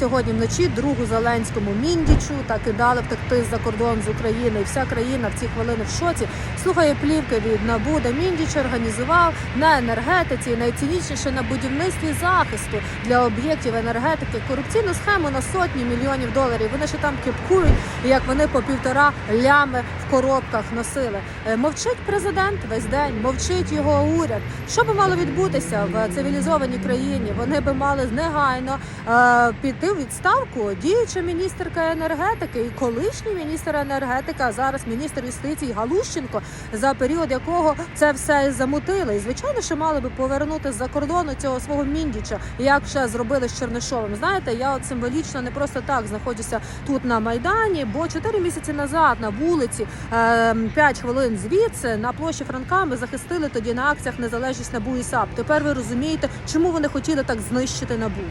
сьогодні вночі другу Зеленському Міндічу та кидали втекти за кордон з України. І вся країна в ці хвилини в шоці слухає плівки від НАБУ, де Міндіч організував на енергетиці, найцінніше на будівництві захисту для об'єктів енергетики корупційну схему на сотні мільйонів доларів. Вони ще там кіпкують, як вони по півтора лями коробках носили. Е, Мовчить президент весь день, мовчить його уряд. Що би мало відбутися в цивілізованій країні? Вони би мали негайно е, піти у відставку. Діюча міністерка енергетики і колишній міністр енергетики, а зараз міністр юстиції Галущенко, за період якого це все замутили. І звичайно, що мали би повернути з-за кордону цього свого міндіча, як ще зробили з Чернишовим. Знаєте, я от символічно не просто так знаходжуся тут на майдані, бо чотири місяці назад на вулиці 5 хвилин звідси на площі Франка ми захистили тоді на акціях незалежність НАБУ і САП. Тепер ви розумієте, чому вони хотіли так знищити НАБУ.